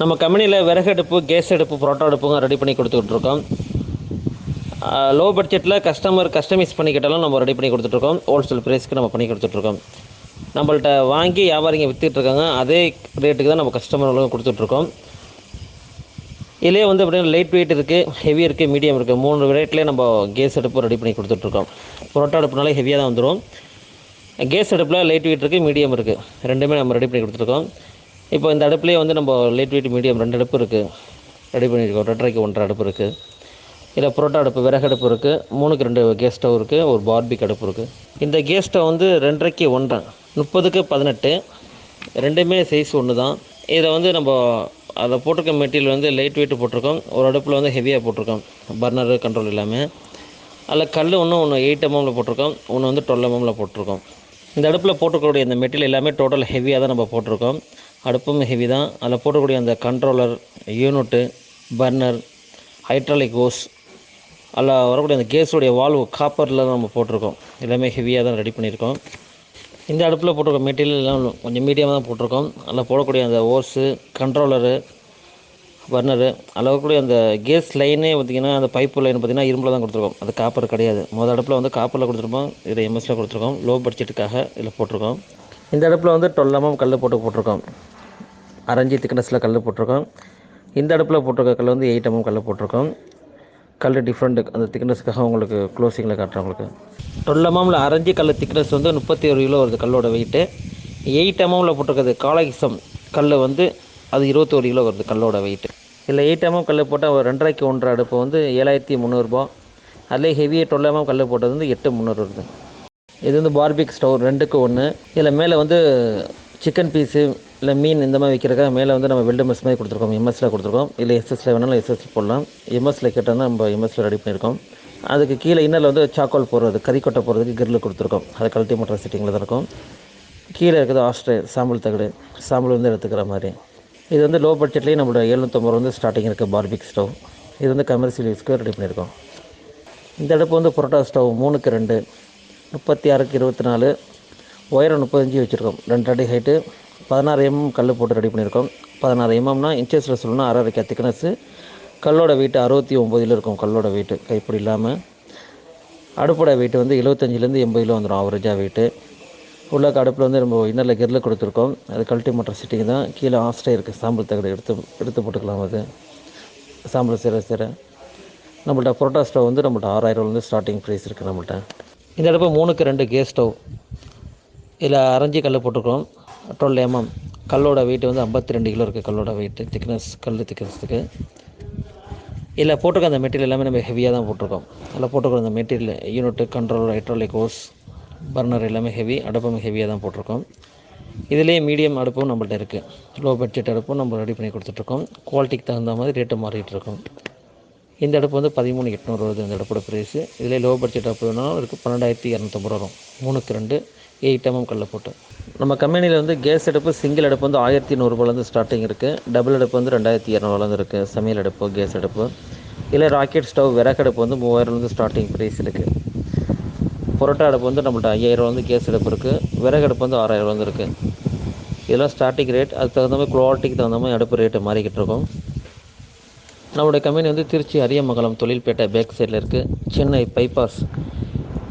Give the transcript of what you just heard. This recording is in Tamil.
நம்ம கம்பெனியில் விறகு அடுப்பு கேஸ் அடுப்பு புரோட்டா அடுப்புங்க ரெடி பண்ணி கொடுத்துட்ருக்கோம் லோ பட்ஜெட்டில் கஸ்டமர் கஸ்டமைஸ் பண்ணிக்கிட்டாலும் நம்ம ரெடி பண்ணி கொடுத்துட்ருக்கோம் ஹோல்சேல் ப்ரைஸ்க்கு நம்ம பண்ணி கொடுத்துட்ருக்கோம் நம்மள்ட்ட வாங்கி வியாபாரிங்க விற்றுட்ருக்காங்க இருக்காங்க அதே ரேட்டுக்கு தான் நம்ம கஸ்டமர்களும் கொடுத்துட்ருக்கோம் இதுலேயே வந்து அப்படின்னா லைட் வெயிட் இருக்குது ஹெவி இருக்குது மீடியம் இருக்குது மூணு ரேட்லேயே நம்ம கேஸ் அடுப்பு ரெடி பண்ணி கொடுத்துட்ருக்கோம் புரோட்டா அடுப்புனாலே ஹெவியாக தான் வந்துடும் கேஸ் அடுப்பில் லைட் வெயிட் இருக்குது மீடியம் இருக்குது ரெண்டுமே நம்ம ரெடி பண்ணி கொடுத்துருக்கோம் இப்போ இந்த அடுப்புலேயே வந்து நம்ம லைட் வெயிட் மீடியம் ரெண்டு அடுப்பு இருக்குது ரெடி பண்ணியிருக்கோம். ரெண்டரைக்கு ஒன்றரை அடுப்பு இருக்குது இதில் புரோட்டா அடுப்பு விறகு அடுப்பு இருக்குது மூணுக்கு ரெண்டு கேஸ் ஸ்டவ் இருக்குது ஒரு பார்பிக் அடுப்பு இருக்குது இந்த கேஸ் ஸ்டவ் வந்து ரெண்டரைக்கு ஒன்றரை முப்பதுக்கு பதினெட்டு. ரெண்டுமே சைஸ் ஒன்று தான் இதில் வந்து நம்ம அதை போட்டிருக்க மெட்டீரியல் வந்து லைட் வெயிட் போட்டிருக்கோம். ஒரு அடுப்பில் வந்து ஹெவியாக போட்டிருக்கோம். பர்னரு கண்ட்ரோல் எல்லாமே அதில் கல் ஒன்று ஒன்று எயிட் எம்எம்மில் போட்டிருக்கோம். ஒன்று வந்து டுவெல் எம்எம்மில் போட்டிருக்கோம். இந்த அடுப்பில் போட்டிருக்கக்கூடிய இந்த மெட்டீரியல் எல்லாமே டோட்டல் ஹெவியாக தான் நம்ம போட்டிருக்கோம். அடுப்பும் ஹெவி தான். அதில் போட்டக்கூடிய அந்த controller unit burner hydraulic hose அதில் வரக்கூடிய அந்த கேஸுடைய வால்வு காப்பரில் தான் நம்ம போட்டிருக்கோம். எல்லாமே ஹெவியாக தான் ரெடி பண்ணியிருக்கோம். இந்த அடுப்பில் போட்டிருக்க மெட்டீரியல் எல்லாம் கொஞ்சம் மீடியமாக தான் போட்டிருக்கோம். அதில் போடக்கூடிய அந்த ஓர்ஸு கண்ட்ரோலரு பர்னரு அதில் வரக்கூடிய அந்த கேஸ் லைனே பார்த்திங்கன்னா அந்த பைப்பு லைன் பார்த்திங்கன்னா இரும்பில் தான் கொடுத்துருக்கோம். அது காப்பர் கிடையாது. மொதல் அடுப்பில் வந்து காப்பரில் கொடுத்துருப்போம். இதில் எம்எஸ்சில் கொடுத்துருக்கோம். லோ பட்ஜெட்டுக்காக இதில் போட்டிருக்கோம். இந்த அடுப்பில் வந்து டுவெல் கல் போட்டு போட்டிருக்கோம். அரைஞ்சி திக்னஸில் கல் போட்டிருக்கோம். இந்த அடுப்பில் போட்டிருக்க கல் வந்து எயிட் எம்எம் கல் போட்டிருக்கோம். கல் டிஃப்ரெண்ட் அந்த திக்னஸுக்காக உங்களுக்கு க்ளோசிங்கில் காட்டுறேன் உங்களுக்கு. டுவெல் எம்எம்மில் அரைஞ்சி கல் திக்னஸ் வந்து முப்பத்தி ஒரு கிலோ வருது கல்லோட வெயிட்டு எயிட் எம்எம்மில் போட்டிருக்கிறது காலகிசம் கல் வந்து அது இருபத்தோரு கிலோ வருது கல்லோட வெயிட்டு இதில் எயிட் எம்எம் கல் போட்டால் ஒரு ரெண்டரைக்கு ஒன்றரை அடுப்பு வந்து ஏழாயிரத்தி முந்நூறுபா. அதிலே ஹெவியே டுவெல் எம்எம் கல் போட்டது வந்து எட்டு முந்நூறு வருது. இது வந்து பார்பிக் ஸ்டவ் ரெண்டுக்கு ஒன்று இதில் மேலே வந்து சிக்கன் பீஸு இல்லை மீன் இந்த மாதிரி வைக்கிறதுக்காக மேலே வந்து நம்ம வெல்டு மெஸ் மாதிரி கொடுத்துருக்கோம். எம்எஸ்சில் கொடுத்துருக்கோம். இல்லை எஸ்எஸ்சில் வேணாலும் எஸ்எஸ்சி போடலாம். எம்எஸ்சில் கேட்டால் நம்ம எம்எஸ்சில் ரெடி பண்ணியிருக்கோம். அதுக்கு கீழே இன்னரில் வந்து சாக்கோல் போடுறது கறி கொட்டை போடுறதுக்கு கிரில் கொடுத்துருக்கோம். அது கழட்டி மற்ற செட்டிங்கில் தான் இருக்கும். கீழே இருக்குது ஆஸ்ட்ரே சாம்பல் தகடு. சாம்பல் வந்து எடுத்துக்கிற மாதிரி. இது வந்து லோ பட்ஜெட்லேயே நம்மளோட எழுநூற்றம்பது ரூபா வந்து ஸ்டார்டிங் இருக்குது பார்பிக் ஸ்டவ் இது வந்து கமர்ஷியல் யூஸ்க்கு ரெடி பண்ணியிருக்கோம். இந்த அடுப்பு வந்து புரோட்டா ஸ்டவ் மூணுக்கு ரெண்டு முப்பத்தி ஆறுக்கு இருபத்தி நாலு உயரம் முப்பத்தஞ்சு வச்சுருக்கோம். ரெண்டு அடி ஹைட்டு பதினாறு எம்எம் கல் போட்டு ரெடி பண்ணியிருக்கோம். பதினாறு எம்எம்னா இன்ச்சஸில் சொல்லணும்னா அரை திக்னஸ்ஸு கல்லோட வெயிட்டு அறுபத்தி ஒம்போதில் இருக்கும் கல்லோட வெயிட்டு கைப்பிடி இல்லாமல் அடுப்போட வெயிட் வந்து எழுபத்தஞ்சிலேருந்து எண்பது கிலோ வந்துடும் ஆவரேஜாக வெயிட்டு உள்ள அடுப்பில் வந்து நம்ம இன்னரில் கெரில் கொடுத்துருக்கோம். அது கழட்டி மற்ற சிட்டிங் தான். கீழே ஆஸ்டே இருக்குது சாம்பல் தகடு எடுத்து எடுத்து போட்டுக்கலாம் அது. சாம்பல் சேர சேர நம்மள்ட்ட புரோட்டா ஸ்டவ் வந்து நம்மள்ட்ட ஆறாயிரம்லேருந்து ஸ்டார்டிங் ப்ரைஸ் இருக்குது நம்மள்ட்ட. இந்த அடுப்பு மூணுக்கு ரெண்டு கேஸ் ஸ்டவ். இதில் அரைஞ்சி கல் போட்டிருக்கோம் டுவெல் எம்எம் கல்லோட வெயிட் வந்து ஐம்பத்தி ரெண்டு கிலோ இருக்குது கல்லோட வெயிட்டு திக்னஸ் கல் திக்னஸுக்கு இதில் போட்டிருக்க அந்த மெட்டீரியல் எல்லாமே நம்ம ஹெவியாக தான் போட்டிருக்கோம். அதில் போட்டிருக்கிற அந்த material unit control hydraulic hose burner எல்லாமே ஹெவி அடுப்பும் ஹெவியாக தான் போட்டிருக்கோம். இதுலேயே மீடியம் அடுப்பும் நம்மள்ட்ட இருக்குது லோ பட்ஜெட் அடுப்பும் நம்ம ரெடி பண்ணி கொடுத்துட்ருக்கோம். குவாலிட்டிக்கு தகுந்த மாதிரி ரேட்டு மாறிட்டு இருக்கும். இந்த அடுப்பு வந்து பதிமூணு எட்நூறு வருது இந்த அடுப்போட ப்ரைஸு இதிலே லோ பட்ஜெட் அடுப்பு வேணாலும் இருக்குது பன்னெண்டாயிரத்தி இரநூத்தம்பது ரூபா வரும். மூணுக்கு ரெண்டு எயிட் எம்எம் கல்லை போட்டு நம்ம கம்பெனியில் வந்து கேஸ் அடுப்பு சிங்கிள் அடுப்பு வந்து ஆயிரத்தி நூறுரூபாலேருந்து ஸ்டார்டிங் இருக்குது டபுள் அடுப்பு வந்து ரெண்டாயிரத்தி இரநூறுவாலேருந்து இருக்குது சமையல் அடுப்பு கேஸ் அடுப்பு. இல்லை ராக்கெட் ஸ்டவ் விறகு அடுப்பு வந்து மூவாயிரம்லேருந்து ஸ்டார்டிங் ப்ரைஸ் இருக்குது புரோட்டா அடுப்பு வந்து நம்மள்ட்ட ஐயாயிரம் வந்து கேஸ் அடுப்பு இருக்குது விறகு அடுப்பு வந்து ஆறாயிரம் வந்து இருக்குது இதெல்லாம் ஸ்டார்டிங் ரேட் அதுக்கு தகுந்த மாதிரி குவாலிட்டிக்கு தகுந்த மாதிரி அடுப்பு ரேட்டு மாறிக்கிட்டு இருக்கும். நம்மளுடைய கம்பெனி வந்து திருச்சி அரியமங்கலம் தொழில்பேட்டை பேக் சைடில் இருக்குது சென்னை பைபாஸ்